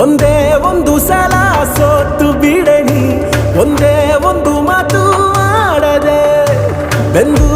ಒಂದೇ ಒಂದು ಸಲ ಸೋತು ಬಿಡಣಿ ಒಂದೇ ಒಂದು ಮಾತು ಆಡದೆ ಬೆಂದು